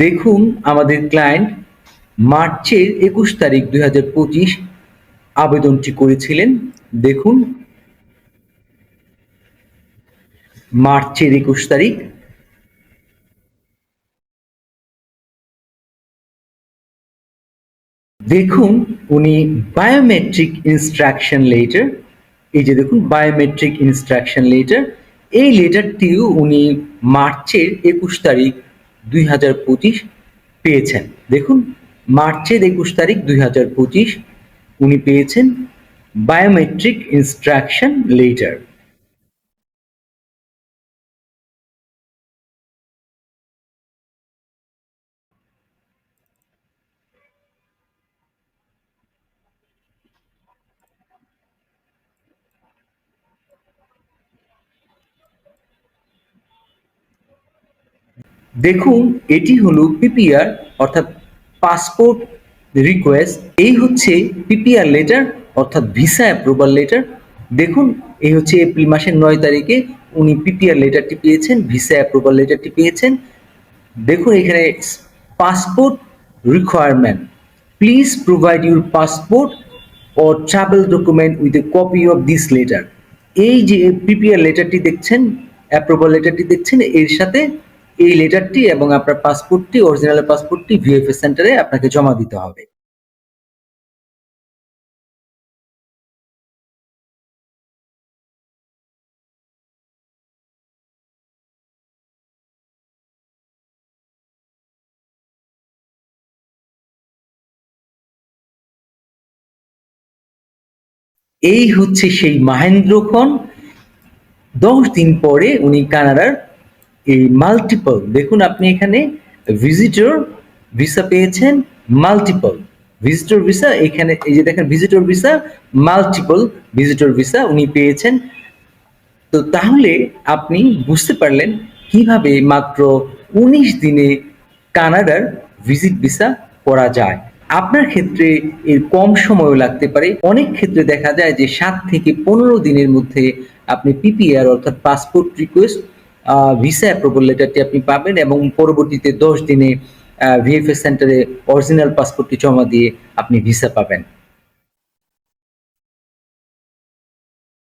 দেখুন আমাদের ক্লায়েন্ট মার্চের একুশ তারিখ দুই হাজার পঁচিশ আবেদনটি করেছিলেন। দেখুন। মার্চের একুশ তারিখ। দেখুন, উনি বায়োমেট্রিক ইনস্ট্রাকশন লেটার এই যে দেখুন বায়োমেট্রিক ইনস্ট্রাকশন লেটার এই লেটারটিও উনি মার্চের একুশ তারিখ দুই হাজার পঁচিশ পেয়েছেন। দেখুন, মার্চের একুশ তারিখ দুই হাজার পঁচিশ, উনি পেয়েছেন বায়োমেট্রিক ইনস্ট্রাকশন লেটার দেখুন, এটি হলো পিপিআর, অর্থাৎ পাসপোর্ট রিকোয়েস্ট এই হচ্ছে পিপিআর লেটার অর্থাৎ ভিসা অ্যাপ্রুভাল লেটার দেখুন, এই হচ্ছে এপ্রিল মাসের নয় তারিখে উনি পিপিআর লেটারটি পেয়েছেন ভিসা অ্যাপ্রুভাল লেটারটি পেয়েছেন। দেখুন, এখানে passport requirement please provide your passport or travel document with a copy of this letter এই যে পিপিআর লেটারটি দেখছেন অ্যাপ্রুভাল লেটারটি দেখছেন, এর সাথে এই লেটারটি এবং আপনার পাসপোর্টটি অরিজিনাল পাসপোর্টটি ভিএফএস সেন্টারে আপনাকে জমা দিতে হবে। এই হচ্ছে সেই মাহেন্দ্রক্ষণ। দশ দিন পরে উনি কানাডার এই মাল্টিপল দেখুন আপনি এখানে ভিজিটর ভিসা পেয়েছেন মাল্টিপল ভিজিটর ভিসা এখানে, এই যে দেখেন visitor visa multiple visitor visa উনি পেয়েছেন। তো তাহলে আপনি বুঝতে পারলেন কীভাবে মাত্র উনিশ দিনে কানাডার ভিজিট ভিসা করা যায়। আপনার ক্ষেত্রে এর কম সময়ও লাগতে পারে। অনেক ক্ষেত্রে দেখা যায় যে সাত থেকে পনেরো দিনের মধ্যে আপনি পিপিআর অর্থাৎ পাসপোর্ট রিকোয়েস্ট ভিসা অ্যাপ্রুভাল লেটারটি আপনি পাবেন এবং পরবর্তীতে দশ দিনে ভিএফএস সেন্টারে অরিজিনাল পাসপোর্টটি জমা দিয়ে আপনি ভিসা পাবেন।